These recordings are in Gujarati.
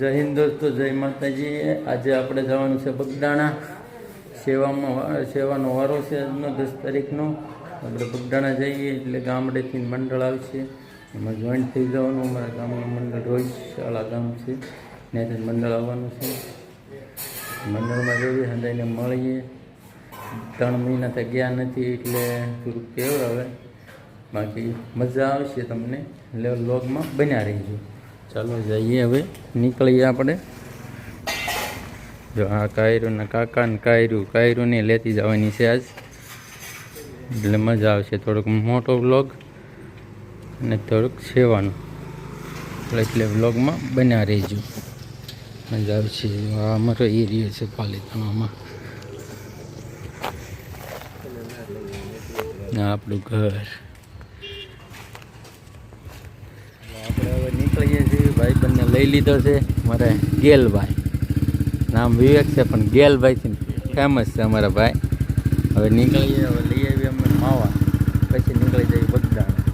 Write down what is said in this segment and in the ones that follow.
જય હિન્દ દોસ્તો, જય માતાજી. આજે આપણે જવાનું છે બગદાણા. સેવામાં સેવાનો વારો છે આજનો, દસ તારીખનો. આપણે બગદાણા જઈએ એટલે ગામડેથી મંડળ આવશે. એમાં જોઈન્ટ થઈ જવાનું. અમારા ગામનું મંડળ રોજ શાળા ગામ છે. ત્યાંથી મંડળ આવવાનું છે. મંડળમાં જઈએ, હંધાઈને મળીએ. ત્રણ મહિના તો ગયા નથી એટલે થોડુંક કેવડાવે બાકી મજા આવશે તમને. એટલે લોગમાં બન્યા રહીજો. ચાલો જઈએ હવે, નીકળીએ આપણે. જો આ કાયરું ને કાકા ને કાયરું કાયરું ને લેતી જવાની છે આજ. એટલે મજા આવશે થોડોક મોટો વ્લોગ અને થોડુંક સેવાનું. એટલે એટલે વ્લોગમાં બન્યા રહેજો. મજા આવશે. આ અમારો એરિયો છે પાલિતાણામાં. આપણું ઘર. આપણે હવે નીકળીએ છીએ. ભાઈ બંને લઈ લીધો છે મારે ગેલભાઈ. નામ વિવેક છે, પણ ગેલભાઈ છે ફેમસ છે અમારા ભાઈ. હવે નીકળીએ, હવે લઈ આવીએ અમે માવા. પછી નીકળી જઈએ બગદાણા.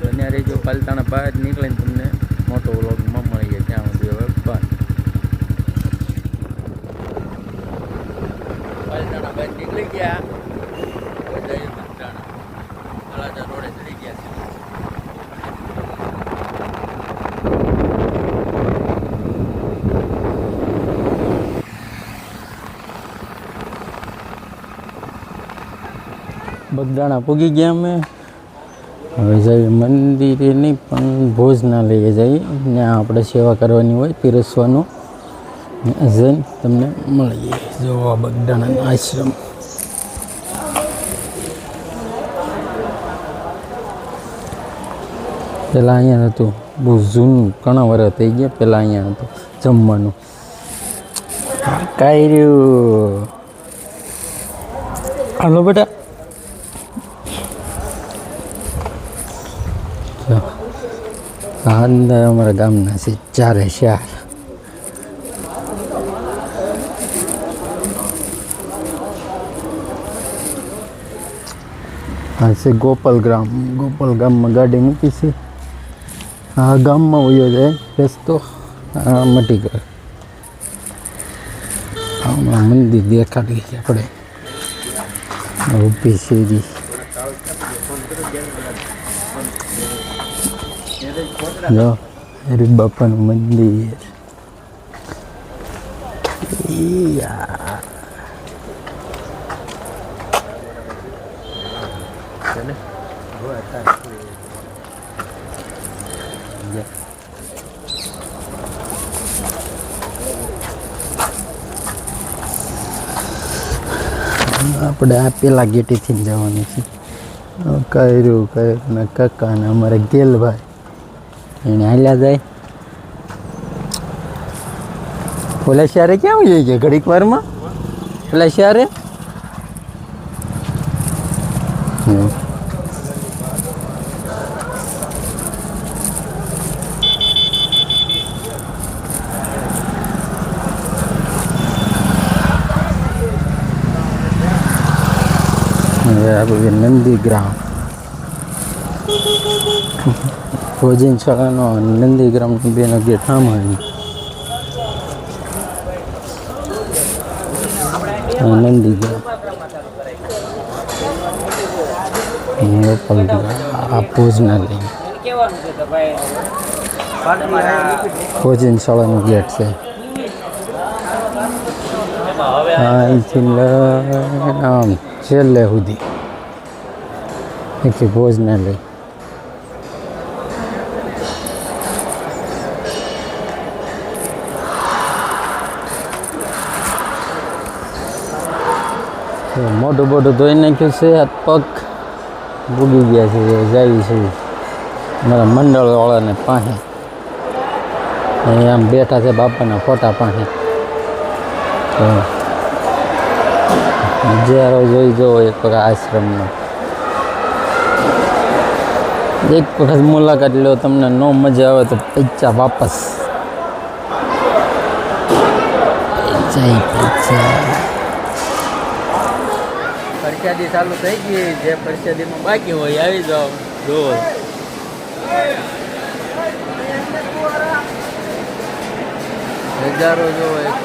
બન્યા રહીજો પાલતાણા બહાર નીકળીને તમને મોટો વ્લોગમાં મળીએ, ત્યાં સુધી હવે બંધ પાલતાણા બહાર નીકળી ગયા. હવે જઈએ બગદાણા તળાજા રોડે ચડી ગયા છે બગદાણા પૂગી ગયા અમે. હવે જઈએ મંદિરે નહીં પણ ભોજનાલયે જઈએ. ત્યાં આપણે સેવા કરવાની હોય, પીરસવાનું. જઈને તમને મળીએ. જોવા બગદાણાનો આશ્રમ. પહેલાં અહીંયા હતું બહુ જૂનું, ઘણા વર્ષ થઈ ગયા પહેલાં અહીંયા હતું જમવાનું. કાંઈ રહ્યું? હાલો બેટા જો, આ અંદર અમારા ગામના છે ચારે ચાર આ છે ગોપાલ ગ્રામ. ગોપાલ ગામમાં ગાડી મૂકી છે. આ ગામમાં વયો જાય. રસ્તો આ મટી હમણાં મંદિર દેખાડી છે આપણે. ઊભી શેરી જો હરી બાપાનું મંદિર ઈયા. આપણે આ પેલા ગેટેથી જ જવાનું છે કર્યું કર્યું ને કાકા ને અમારે ગેલભાઈ એને હાલ્યા જાય. ઓલા શહેરે ક્યાં જઈ છે ઘડીક વારમાં? ઓલા શહેરે આપણે નંદીગ્રામ ભોજન શાળાનો અને નંદીગ્રામનો બેનો ગેટ આ નંદીગ્રામ આ ભોજન ભોજનશાળાનો ગેટ છે. અહીંથી છેલ્લે સુધી. એથી ભોજનાલય. મોટું મોટું ધોઈ નાખ્યું છે, હાથ પગ ભૂગી ગયા છે જાય છે. મારા મંડળવાળાને પાસે આમ બેઠા છે બાપાના ફોટા પાસે નજારો જોઈ જવો એક વખત આશ્રમનો. એક વખત મુલાકાત લો, તમને ન મજા આવે તો પૈસા વાપસ. પૈસા પૈસા પ્રસાદી ચાલુ થઈ ગઈ, જે પરિસ્થિતિમાં બાકી હોય, આવી જાઓ. જો નજારો જોવો એક.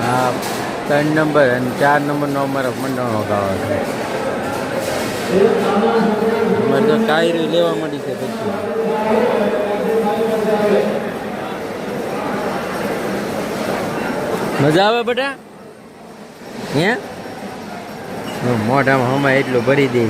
હા, ત્રણ નંબર અને ચાર નંબરનો અમારો મંડળનો ગાળો છે. અમારે તો કાયરી લેવા મળી છે પછી મજા આવે બેટા? હે? મોઢામાં હમણાં એટલું ભરી દે.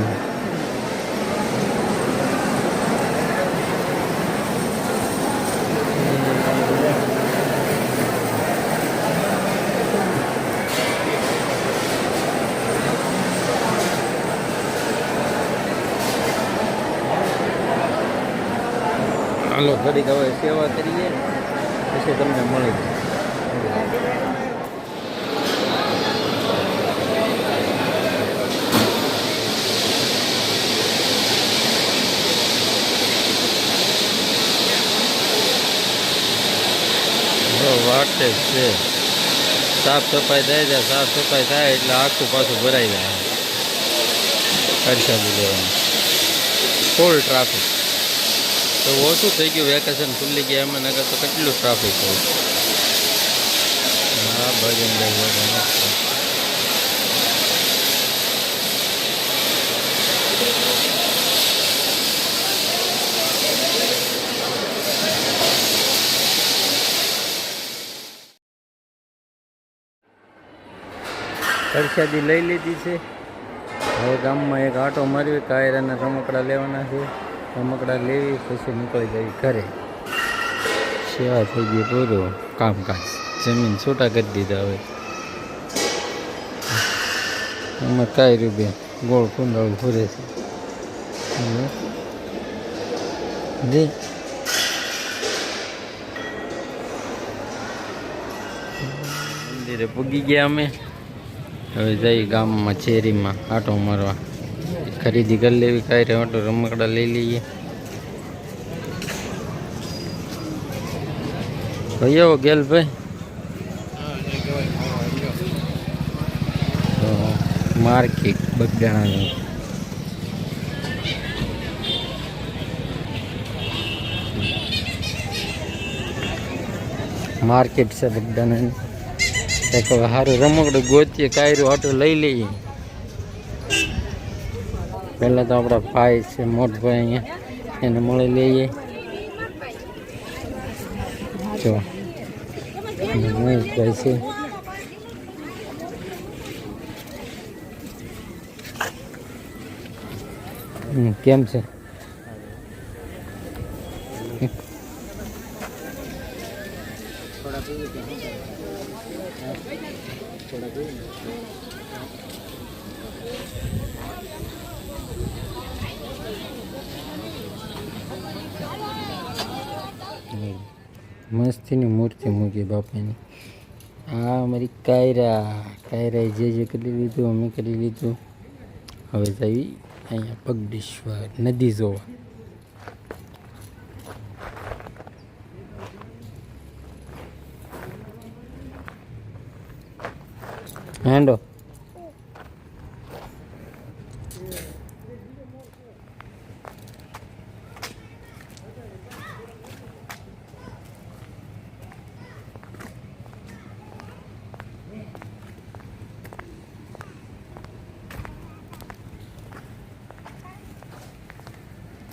હાલો, ઘડીક હવે સેવા કરીએ પછી તમને મળી જો વાટે જ છે. સાફ સફાઈ થાય છે, સાફ સફાઈ થાય એટલે આખું પાછું ભરાઈ જાય. પરસાદી લેવાનું. ફૂલ ટ્રાફિક તો ઓછું થઈ ગયું વેકેશન ખુલ્લી ગયા એમાં નગર તો કેટલું ટ્રાફિક હોય. હા, ભજન ભાઈ પ્રસાદી લઈ લીધી છે. હવે ગામમાં એક આટો મારવી કાયરાના રમકડા લેવાના છે. રમકડા લેવી, પછી નીકળી જવી ઘરે. સેવા થઈ ગઈ પૂરું કામકાજ. જમીન છૂટા કરી દીધા હવે. એમાં કાયરું બે ગોળ કુંડાળું ફરે છે. મંદિરે પૂગી ગયા અમે. હવે જઈ ગામમાં ચેરીમાં આટો મારવા. ખરીદી કરી લેવી, કાંઈ રે રમકડા લઈ લઈએ. ભાઈ, આવો ગેલભાઈ તો માર્કેટ બગડાણાની માર્કેટ છે બગડાણાની એક સારું રમકડું ગોતીએ, કાયરું આટું લઈ લઈએ. પહેલાં તો આપણા ભાઈ છે મોટભાઈ અહીંયા. એને મળી લઈએ. જો. મહેશભાઈ છે. કેમ છે? મસ્તીની મૂર્તિ મૂકી બાપાની. આ અમારી કાયરા, કાયરાએ જે જે કરી લીધું, અમે કરી લીધું. હવે જઈ અહીંયા પગડેશ્વર નદી જોવા. હેંડો.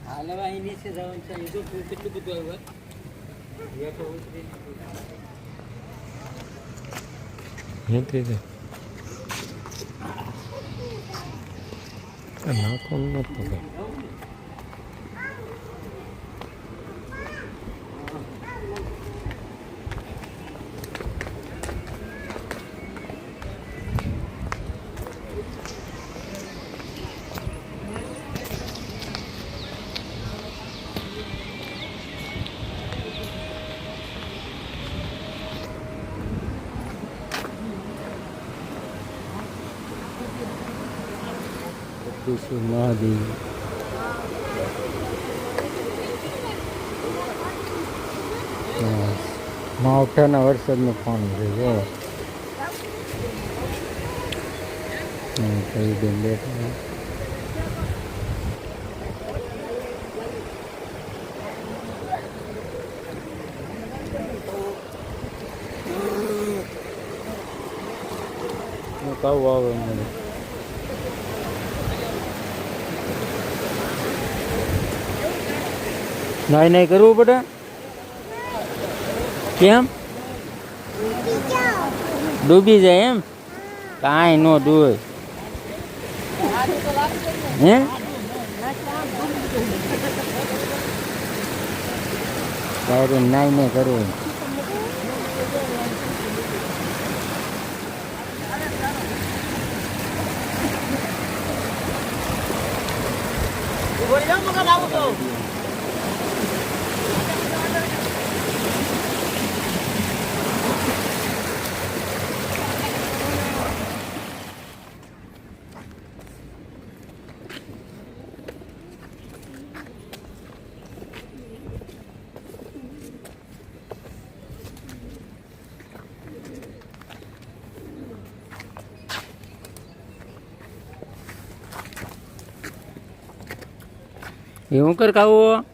હાલવા અહીં નીચે જવાનું છે. અહીં જો કેટલું બધું આવ્યું ઉતરી નથી નાખવાનું નથી ભાઈ શ્રી મહાદેવ માવઠાના વરસાદનો ફોન છે જો. કઈ બેન બેઠા. કાવું આવે મને નાઈ નાઈ કરવું પડે કેમ ડૂબી જાય એમ કાંઈ નો ડૂબે હે તારું નાઈ નાઈ કરવું એવું કર ખાવું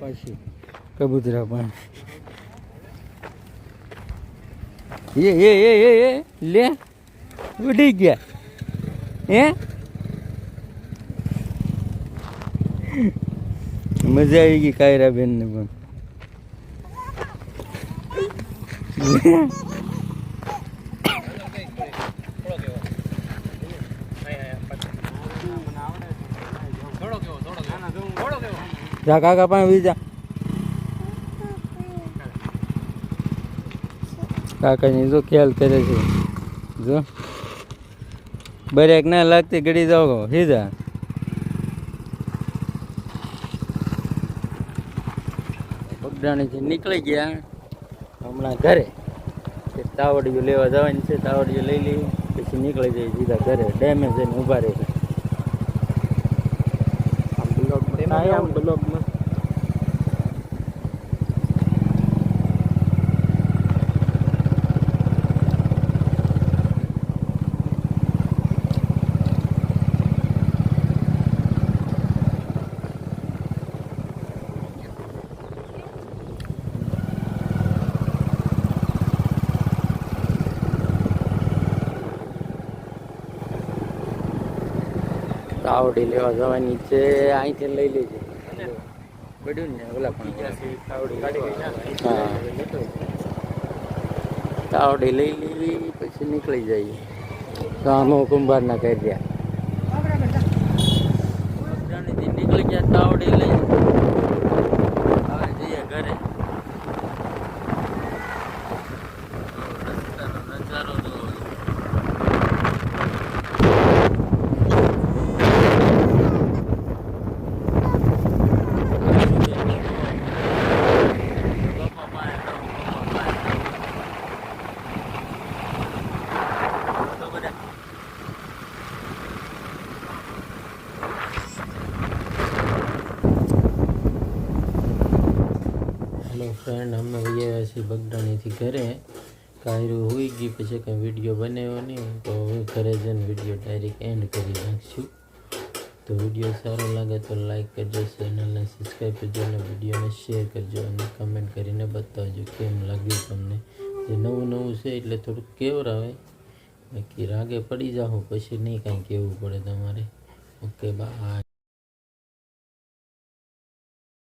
પાછી કબૂતરા પણ એ એ એ એ એ, લે. ઉડી ગયા. હે? મજા આવી ગઈ કાયરા બેન ને પણ. જા કાકા પણ વીજા કાકાની જો ખ્યાલ કરે છે. જો. બ્રેક ના લાગતી ગડી જાઓ સીધા. બગડાણીથી નીકળી ગયા હમણાં ઘરે. તાવડિયું લેવા જવાની છે તાવડિયું લઈ લઈ પછી નીકળી જાય સીધા ઘરે. ડેમેજ ઊભા રહે. આમ બ્લોકમાં તાવડી લેવા જવાની છે અહીંથી લઈ લેજે. પડ્યું ને ઓલા પણ હા. તાવડી લઈ લેવી પછી નીકળી જઈએ. કામો કુંભારના કરી રહ્યા નીકળી ગયા તાવડી લઈ હવે જઈએ ઘરે રસ્તાનો નજારો જોવો. હેલો ફ્રેન્ડ અમે ગયા છીએ બગડાણીથી ઘરે કાયરું હોઈ ગઈ પછી કંઈ વીડિયો બનાવ્યો નહીં. તો હવે ઘરે જઈને વીડિયો ડાયરેક્ટ એન્ડ કરી નાખશું. તો વીડિયો સારો લાગે તો લાઈક કરજો ચેનલને સબસ્ક્રાઈબ કરજો અને વિડીયોને શેર કરજો અને કમેન્ટ કરીને બતાવજો કેમ લાગ્યું તમને. જે નવું નવું છે એટલે થોડુંક કેવરાવે. બાકી રાગે પડી જાઓ પછી નહીં કાંઈ કહેવું પડે તમારે. Okay bye